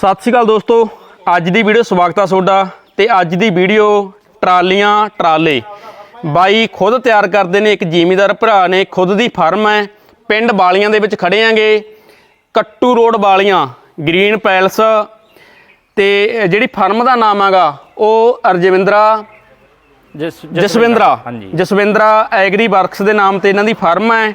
ਸਤਿ ਸ਼੍ਰੀ ਅਕਾਲ ਦੋਸਤੋ। ਅੱਜ ਦੀ ਵੀਡੀਓ ਸਵਾਗਤ ਆ ਤੁਹਾਡਾ ਤੇ ਅੱਜ ਦੀ ਵੀਡੀਓ ਟਰਾਲੀਆਂ ਟਰਾਲੇ। ਬਾਈ ਖੁਦ ਤਿਆਰ ਕਰਦੇ ਨੇ ਇੱਕ ਜ਼ਿਮੀਦਾਰ ਭਰਾ ਨੇ ਖੁਦ ਦੀ ਫਰਮ ਹੈ। ਪਿੰਡ ਬਾਲੀਆਂ ਦੇ ਵਿੱਚ ਖੜੇ ਆਂਗੇ Kattu road Baliyan green palace. ਤੇ ਜਿਹੜੀ ਫਰਮ ਦਾ ਨਾਮ ਹੈਗਾ ਉਹ ਅਰਜਵਿੰਦਰਾ ਜਸ ਜਸਵਿੰਦਰਾ ਜਸਵਿੰਦਰਾ ਐਗਰੀ ਵਰਕਸ ਦੇ ਨਾਮ ਤੇ ਇਹਨਾਂ ਦੀ ਫਰਮ ਹੈ।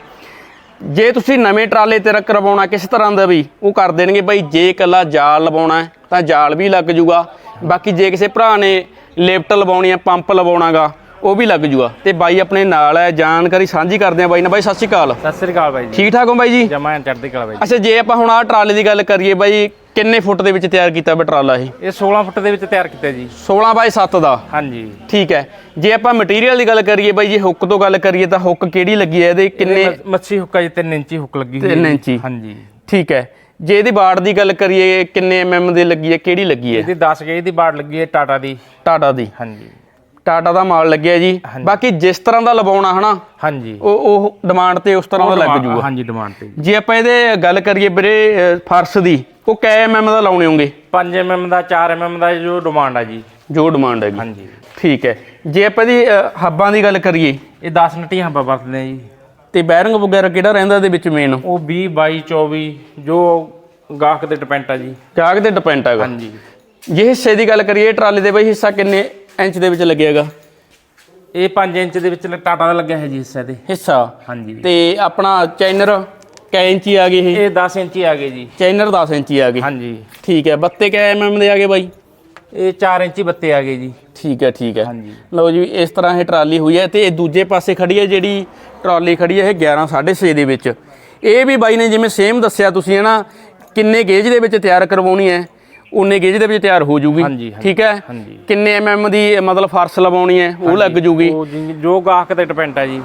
ਜੇ ਤੁਸੀਂ ਨਵੇਂ ਟਰਾਲੇ ਤੇ ਕਰਵਾਉਣਾ ਕਿਸ ਤਰ੍ਹਾਂ ਦਾ ਵੀ ਉਹ ਕਰ ਦੇਣਗੇ ਬਾਈ ਜੇ ਇਕੱਲਾ ਜਾਲ ਲਵਾਉਣਾ ਤਾਂ ਜਾਲ ਵੀ ਲੱਗ ਜੂਗਾ। ਬਾਕੀ ਜੇ ਕਿਸੇ ਭਰਾ ਨੇ ਲਿਫਟ ਲਵਾਉਣੀ ਹੈ ਪੰਪ ਲਵਾਉਣਾਗਾ ਉਹ ਵੀ ਲੱਗ ਜੂਗਾ। ਤੇ ਬਾਈ ਆਪਣੇ ਨਾਲ ਹੈ ਜਾਣਕਾਰੀ ਸਾਂਝੀ ਕਰਦੇ ਆ ਬਾਈ ਨਾਲ। ਬਾਈ ਸਤਿ ਸ਼੍ਰੀ ਅਕਾਲ। ਸਤਿ ਸ੍ਰੀ ਅਕਾਲ ਬਾਈ ਜੀ। ਠੀਕ ਠਾਕ ਹੋ ਬਾਈ ਜੀ? ਜਮਾ ਚੜ੍ਹਦੀ ਕਲਾ ਬਾਈ। ਅੱਛਾ ਜੇ ਆਪਾਂ ਹੁਣ ਆਹ ਟਰਾਲੇ ਦੀ ਗੱਲ ਕਰੀਏ ਬਾਈ ਕਿੰਨੇ ਫੁੱਟ ਦੇ ਵਿੱਚ ਤਿਆਰ ਕੀਤਾ ਬਈ ਟਰਾਲਾ ਇਹ? ਇਹ 16 ਫੁੱਟ ਦੇ ਵਿੱਚ ਤਿਆਰ ਕੀਤਾ ਜੀ। 16 ਬਾਈ 7 ਦਾ? ਹਾਂਜੀ। ਠੀਕ ਹੈ। ਜੇ ਆਪਾਂ ਮਟੀਰੀਅਲ ਦੀ ਗੱਲ ਕਰੀਏ ਬਾਈ ਜੇ ਹੁੱਕ ਤੋਂ ਗੱਲ ਕਰੀਏ ਤਾਂ ਹੁੱਕ ਕਿਹੜੀ ਲੱਗੀ ਹੈ? ਇਹਦੇ ਕਿੰਨੇ ਮ- ਮੱਛੀ ਹੁੱਕਾ ਜੀ 3 ਇੰਚੀ ਹੁੱਕ ਲੱਗੀ ਹੋਈ ਹੈ ਜੀ। ਇੰਚੀ। ਹਾਂਜੀ। ਠੀਕ ਹੈ। ਜੇ ਇਹਦੀ ਬਾੜ ਦੀ ਗੱਲ ਕਰੀਏ ਕਿੰਨੇ ਐਮਐਮ ਦੀ ਲੱਗੀ ਹੈ? ਕਿਹੜੀ ਲੱਗੀ ਹੈ? ਇਹਦੀ 10 ਗੇਜ ਦੀ ਬਾੜ ਲੱਗੀ ਹੈ ਟਾਟਾ ਦੀ। ਟਾਟਾ ਦੀ। ਹਾਂਜੀ। ਟਾਟਾ ਦਾ ਮਾਲ ਲੱਗਿਆ ਜੀ। ਬਾਕੀ ਜਿਸ ਤਰ੍ਹਾਂ ਦਾ ਲਵਾਉਣਾ ਹਨਾ ਹਾਂਜੀ। ਉਹ ਉਹ ਡਿਮਾਂਡ ਤੇ ਉਸ ਤਰ੍ਹਾਂ ਦਾ ਲੱਗ ਜੂਗਾ। ਹਾਂਜੀ ਡਿਮਾਂਡ ਤੇ ਜੀ। ਆਪਾਂ ਇਹਦੇ ਗੱਲ ਕਰੀਏ ਵੀਰੇ ਫਰਸ਼ ਦੀ ਉਹ ਕੈ ਐਮਐਮ ਦਾ ਲਾਉਣੇ ਹੋਗੇ 5 mm ਦਾ 4 mm ਦਾ ਜੋ ਡਿਮਾਂਡ ਆ ਜੀ। ਜੋ ਡਿਮਾਂਡ ਹੈਗੀ ਹਾਂਜੀ। ਠੀਕ ਹੈ। ਜੇ ਆਪਾਂ ਅਹ, ਹੱਬਾਂ ਦੀ ਗੱਲ ਕਰੀਏ ਇਹ 10 ਨਟੀਆਂ ਆਪਾਂ ਵਰਤਦੇ ਆ ਜੀ। ਤੇ ਬੈਰਿੰਗ ਵਗੈਰਾ ਕਿਹੜਾ ਰਹਿੰਦਾ ਇਹਦੇ ਵਿੱਚ ਮੇਨ ਉਹ 20 22 24 ਜੋ ਗਾਹਕ ਤੇ ਡਿਪੈਂਡ ਆ ਜੀ। ਕਾਗ ਤੇ ਡਿਪੈਂਡ ਹੈਗਾ। ਹਾਂਜੀ। ਜੇ ਹਿੱਸੇ ਦੀ ਗੱਲ ਕਰੀਏ ਟਰਾਲੇ ਦੇ ਬਈ ਹਿੱਸਾ ਕਿੰਨੇ ਇੰਚ ਦੇ ਵਿੱਚ ਲੱਗਿਆਗਾ। ਇਹ 5 ਇੰਚ ਦੇ ਵਿੱਚ ਟਾਟਾ ਦਾ ਲੱਗਿਆ ਹੈ ਜੀ ਹਿੱਸਾ ਦੇ ਹਿੱਸਾ। ਹਾਂਜੀ ਤੇ ਆਪਣਾ ਚੈਨਰ ਕੈ ਇੰਚੀ ਆ ਗਏ ਇਹ? ਇਹ 10 ਇੰਚੀ ਆ ਗਏ ਜੀ। ਚੈਨਰ 10 ਇੰਚੀ ਆ ਗਏ। ਹਾਂਜੀ। ਠੀਕ ਹੈ ਬੱਤੇ ਕੈ ਐਮਐਮ ਦੇ ਆ ਗਏ ਬਾਈ? ਇਹ 4 ਇੰਚੀ ਬੱਤੇ ਆ ਗਏ ਜੀ। ਠੀਕ ਹੈ ਠੀਕ ਹੈ। ਹਾਂਜੀ। ਲਓ ਜੀ ਇਸ ਤਰ੍ਹਾਂ ਇਹ ਟਰਾਲੀ ਹੋਈ ਹੈ ਤੇ ਇਹ ਦੂਜੇ ਪਾਸੇ ਖੜੀ ਹੈ ਜਿਹੜੀ ਟਰਾਲੀ ਖੜੀ ਹੈ ਇਹ 11 6.5 ਦੇ ਵਿੱਚ। ਇਹ ਵੀ ਬਾਈ ਨੇ ਜਿਵੇਂ ਸੇਮ ਦੱਸਿਆ ਤੁਸੀਂ ਹੈ ਨਾ ਕਿੰਨੇ ਗੇਜ ਦੇ ਵਿੱਚ ਤਿਆਰ ਕਰਵਾਉਣੀ ਹੈ? ਉਨੇ ਗੇਜ ਦੇ ਵਿੱਚ ਤਿਆਰ ਹੋ ਜੂਗੀ। ਠੀਕ ਹੈ। ਕਿੰਨੇ ਐਮਐਮ ਦੀ ਮਤਲਬ ਫਰਸ਼ ਲਵਾਉਣੀ ਹੈ ਉਹ ਲੱਗ ਜੂਗੀ? ਜਿ- ਗਾਹਕ ਤੇ ਡਿਪੈਂਡ ਹੈ ਜੀ।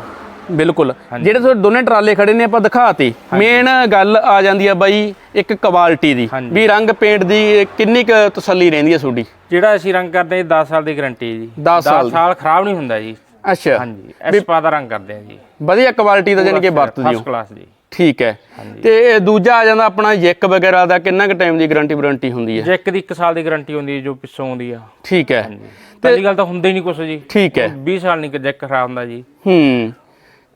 ਬਿਲਕੁਲ। ਜਿਹੜੇ ਤੁਹਾਡੇ ਦੋਨੇ ਟਰਾਲੇ ਖੜੇ ਨੇ ਆਪਾਂ ਦਿਖਾਤੇ। ਮੇਨ ਗੱਲ ਆ ਜਾਂਦੀ ਆ ਬਾਈ ਇੱਕ ਕੁਆਲਿਟੀ ਦੀ। ਵੀ ਰੰਗ ਪੇਂਟ ਦੀ ਕਿੰਨੀ ਕੁ ਤਸੱਲੀ ਰਹਿੰਦੀ ਹੈ ਤੁਹਾਡੀ? ਜਿਹੜਾ ਅਸੀਂ ਰੰਗ ਕਰਦੇ ਹਾਂ 10 ਸਾਲ ਦੀ ਗਾਰੰਟੀ ਜੀ। 10 ਸਾਲ ਦੀ। ਸਾਲ ਖਰਾਬ ਨਹੀਂ ਹੁੰਦਾ ਜੀ। ਅੱਛਾ। ਹਾਂਜੀ ਐਸਪਾ ਦਾ ਰੰਗ ਕਰਦੇ ਹਾਂ ਜੀ। ਵਧੀਆ ਕੁਆਲਿਟੀ ਦਾ ਜਾਨੀ ਕਿ ਵਰਤਦੀ ਹੋ। ਫਸਟ ਕਲਾਸ ਜੀ। ਠੀਕ ਹੈ। ਤੇ ਇਹ ਦੂਜਾ ਆ ਜਾਂਦਾ ਆਪਣਾ ਯੈਕ ਵਗੈਰਾ ਦਾ ਕਿੰਨਾ ਕੁ ਟਾਈਮ ਦੀ ਗਾਰੰਟੀ ਵਾਰੰਟੀ ਹੁੰਦੀ ਹੈ? ਜੈਕ ਦੀ 1 ਸਾਲ ਦੀ ਗਾਰੰਟੀ ਹੁੰਦੀ ਹੈ ਜੋ ਪਿੱਛੋਂ ਆਉਂਦੀ ਆ। ਠੀਕ ਹੈ। ਪਹਿਲੀ ਗੱਲ ਤਾਂ ਹੁੰਦਾ ਹੀ ਨਹੀਂ ਕੁਛ ਜੀ। ਠੀਕ ਹੈ। 20 ਸਾਲ ਨਹੀਂ ਜੈਕ ਖਰਾਬ ਹੁੰਦਾ ਜੀ। ਹੂੰ।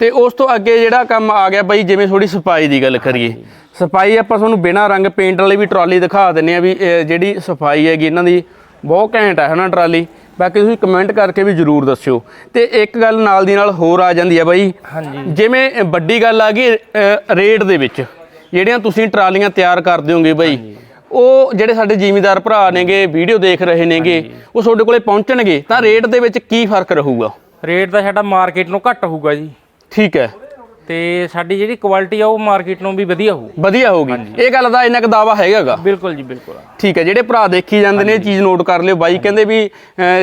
ਤੇ ਉਸ ਤੋਂ ਅੱਗੇ ਜਿਹੜਾ ਕੰਮ ਆ ਗਿਆ ਬਾਈ ਜਿਵੇਂ ਥੋੜੀ ਸਫ਼ਾਈ ਦੀ ਗੱਲ ਕਰੀਏ। ਸਫ਼ਾਈ ਆਪਾਂ ਤੁਹਾਨੂੰ ਬਿਨਾਂ ਰੰਗ ਪੇਂਟ ਵਾਲੀ ਵੀ ਟਰਾਲੀ ਦਿਖਾ ਦਿੰਨੇ ਆ ਵੀ ਜਿਹੜੀ ਸਫ਼ਾਈ ਹੈਗੀ ਇਹਨਾਂ ਦੀ ਬਹੁਤ ਘੈਂਟ ਹੈ ਹਨਾ ਟਰਾਲੀ ਬਾਕੀ ਤੁਸੀਂ ਕਮੈਂਟ ਕਰਕੇ ਵੀ ਜਰੂਰ ਦੱਸਿਓ। ਤੇ ਇੱਕ ਗੱਲ ਨਾਲ ਦੀ ਨਾਲ ਹੋਰ ਆ ਜਾਂਦੀ ਹੈ ਬਾਈ। ਹਾਂਜੀ। ਜਿਵੇਂ ਵੱਡੀ ਗੱਲ ਆ ਗਈ ਰੇਟ ਦੇ ਵਿੱਚ ਜਿਹੜੀਆਂ ਤੁਸੀਂ ਟਰਾਲੀਆਂ ਤਿਆਰ ਕਰਦੇ ਹੋਗੇ ਬਾਈ ਉਹ ਜਿਹੜੇ ਸਾਡੇ ਜ਼ਿਮੀਦਾਰ ਭਰਾ ਨੇਗੇ ਵੀਡੀਓ ਦੇਖ ਰਹੇ ਨੇਗੇ ਉਹ ਤੁਹਾਡੇ ਕੋਲੇ ਪਹੁੰਚਣਗੇ ਤਾਂ ਰੇਟ ਦੇ ਵਿੱਚ ਕੀ ਫ਼ਰਕ ਰਹੂਗਾ? ਰੇਟ ਦਾ ਸਾਡਾ ਮਾਰਕੀਟ ਨੂੰ ਘੱਟ ਹੋਊਗਾ ਜੀ। ਠੀਕ ਹੈ। ਤੇ ਸਾਡੀ ਜਿਹੜੀ ਕੁਆਲਿਟੀ ਆ ਉਹ ਮਾਰਕੀਟ ਨੂੰ ਵੀ ਵਧੀਆ ਹੋਊ। ਵਧੀਆ ਹੋਊਗੀ। ਇਹ ਗੱਲ ਦਾ ਇੰਨਾ ਕੁ ਦਾਵਾ ਹੈਗਾਗਾ? ਬਿਲਕੁਲ ਜੀ ਬਿਲਕੁਲ। ਠੀਕ ਹੈ ਜਿਹੜੇ ਭਰਾ ਦੇਖੀ ਜਾਂਦੇ ਨੇ ਇਹ ਚੀਜ਼ ਨੋਟ ਕਰ ਲਿਓ। ਬਾਈ ਕਹਿੰਦੇ ਵੀ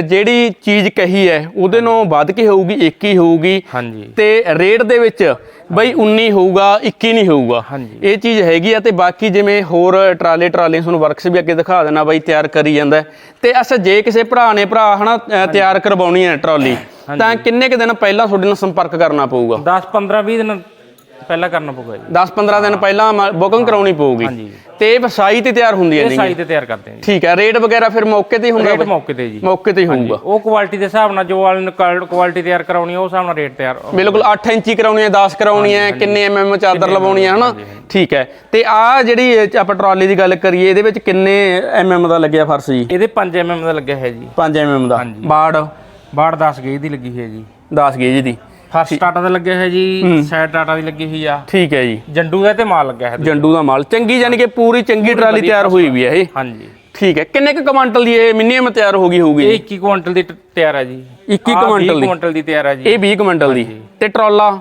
ਜਿਹੜੀ ਚੀਜ਼ ਕਹੀ ਹੈ ਉਹਦੇ ਨਾਲੋਂ ਵੱਧ ਕੇ ਹੋਊਗੀ 21 ਹੀ ਹੋਊਗੀ। ਹਾਂਜੀ। ਤੇ ਰੇਟ ਦੇ ਵਿੱਚ ਬਈ 19 ਹੋਊਗਾ 21 ਨਹੀਂ ਹੋਊਗਾ। ਹਾਂਜੀ। ਇਹ ਚੀਜ਼ ਹੈਗੀ ਆ ਤੇ ਬਾਕੀ ਜਿਵੇਂ ਹੋਰ ਟਰਾਲੇ ਟਰਾਲੇ ਤੁਹਾਨੂੰ ਵਰਕਸ ਵੀ ਅੱਗੇ ਦਿਖਾ ਦੇਣਾ ਬਾਈ ਤਿਆਰ ਕਰੀ ਜਾਂਦਾ। ਹੈ। ਤੇ ਅੱਛਾ ਜੇ ਕਿਸੇ ਭਰਾ ਨੇ ਭਰਾ ਹਨਾ ਅ, ਤਿਆਰ ਕਰਵਾਉਣੀ ਹੈ ਟਰਾਲੀ ਤਾਂ ਕਿੰਨੇ ਕੁ ਦਿਨ ਪਹਿਲਾਂ ਤੁਹਾਡੇ ਨਾਲ ਸੰਪਰਕ ਕਰਨਾ ਪਊਗਾ? 10 15 20 ਦਿਨ ਪਹਿਲਾਂ ਕਰਨਾ ਪਊਗਾ ਜੀ। 10-15 ਦਿਨ ਪਹਿਲਾਂ ਬੁਕਿੰਗ ਕਰਾਉਣੀ ਪਊਗੀ। ਹਾਂਜੀ। ਤੇ ਇਹ ਸਾਈ ਤੇ ਤਿਆਰ ਹੁੰਦੀਆਂ ਇਹ ਨੇ ਸਾਈਜ਼ ਤੇ ਤਿਆਰ ਕਰਦੇ ਹਾਂ ਜੀ। ਠੀਕ ਹੈ ਰੇਟ ਵਗੈਰਾ ਫਿਰ ਮੌਕੇ ਤੇ ਹੀ ਹੁੰਦਾ ਰੇਟ? ਮੌਕੇ ਤੇ ਜੀ। ਮੌਕੇ ਤੇ ਹੀ ਹੋਊਗਾ। ਉਹ ਕੁਆਲਿਟੀ ਦੇ ਹਿਸਾਬ ਨਾਲ ਜੋ ਵਾਲੇ ਕੁਆਲਿਟੀ ਤਿਆਰ ਕਰਾਉਣੀ ਉਹ ਹਿਸਾਬ ਨਾਲ ਰੇਟ ਤਿਆਰ ਬਿਲਕੁਲ 8 ਇੰਚੀ ਕਰਾਉਣੀ ਹੈ 10 ਕਰਾਉਣੀ ਹੈ ਕਿੰਨੇ ਐਮਐਮ ਚਾਦਰ ਲਵਾਉਣੀ ਹੈ ਹਨਾ? ਠੀਕ ਹੈ। ਤੇ ਆ ਜਿਹੜੀ ਆਪਾਂ ਟਰਾਲੀ ਦੀ ਗੱਲ ਕਰੀਏ ਇਹਦੇ ਵਿੱਚ ਕਿੰਨੇ ਐਮਐਮ ਦਾ ਲੱਗਿਆ ਫਰਸ਼ ਜੀ? ਇਹਦੇ 5 mm ਦਾ ਲੱਗਿਆ ਹੈ ਜੀ। 5 ਐਮਐਮ ਦਾ। ਬਾੜ। ਬਾੜ 10 ਗੇਜ ਦੀ ਲੱਗੀ ਹੈ ਜੀ। 10 ਗੇਜ ਦੀ। ਫਸਟ ਟਾਟਾ ਦਾ ਲੱਗਿਆ ਹੈ ਜੀ ਸਾਈਡ ਟਾਟਾ ਦੀ ਲੱਗੀ ਹੋਈ ਆ। ਠੀਕ ਹੈ ਜੀ। ਜੰਡੂ ਦਾ ਤੇ ਮਾਲ ਲੱਗਿਆ ਹੈ ਜੰਡੂ ਦਾ ਮਾਲ। ਚੰਗੀ ਯਾਨੀ ਕਿ ਪੂਰੀ ਚੰਗੀ ਟਰਾਲੀ ਤਿਆਰ ਹੋਈ ਵੀ ਹੈ ਇਹ। ਹਾਂਜੀ। ਠੀਕ ਹੈ। ਕਿੰਨੇ ਕੁ ਕੁਆਂਟਲ ਦੀ ਇਹ ਮਿਨੀਮਮ ਤਿਆਰ ਹੋ ਗਈ ਹੋਊਗੀ? ਇਹ 21 ਕੁਇੰਟਲ ਦੀ ਤਿਆਰ ਹੈ ਜੀ। 21 ਆਹ ਕੁਆਂਟਲ 20 ਦੀ। ਕੁਇੰਟਲ ਦੀ ਤਿਆਰ ਹੈ ਜੀ। ਇਹ 20 ਕੁਆਂਟਲ ਦੀ। ਤੇ ਟਰਾਲਾ?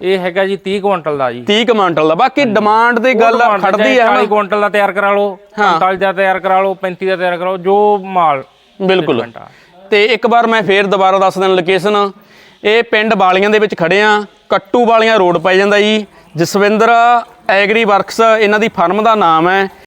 ਇਹ ਹੈਗਾ ਜੀ 30 ਕੁਇੰਟਲ ਦਾ ਜੀ। 30 ਕੁਆਂਟਲ ਦਾ। ਬਾਕੀ ਡਿਮਾਂਡ ਤੇ ਗੱਲ ਖੜਦੀ ਹੈ 40 ਕੁਇੰਟਲ ਦਾ ਤਿਆਰ ਕਰਾ ਲਓ 45 ਦਾ ਤਿਆਰ ਕਰਾ ਲਓ 35 ਦਾ ਤਿਆਰ ਕਰਾਓ ਜੋ ਮਾਲ ਬਿਲਕੁਲ। ਤੇ ਇੱਕ ਵਾਰ ਮੈਂ ਫੇਰ ਦੁਬਾਰਾ ਦੱਸ ਦਿੰਦਾ ਲੋਕੇਸ਼ਨ, ਇਹ ਪਿੰਡ ਬਾਲੀਆਂ ਦੇ ਵਿੱਚ ਖੜੇ ਆ, ਕੱਟੂ ਵਾਲੀਆਂ ਰੋਡ ਪੈ ਜਾਂਦਾ ਜੀ, ਜਸਵਿੰਦਰ ਐਗਰੀ ਵਰਕਸ, ਇਹਨਾਂ ਦੀ ਫਰਮ ਦਾ ਨਾਮ ਹੈ।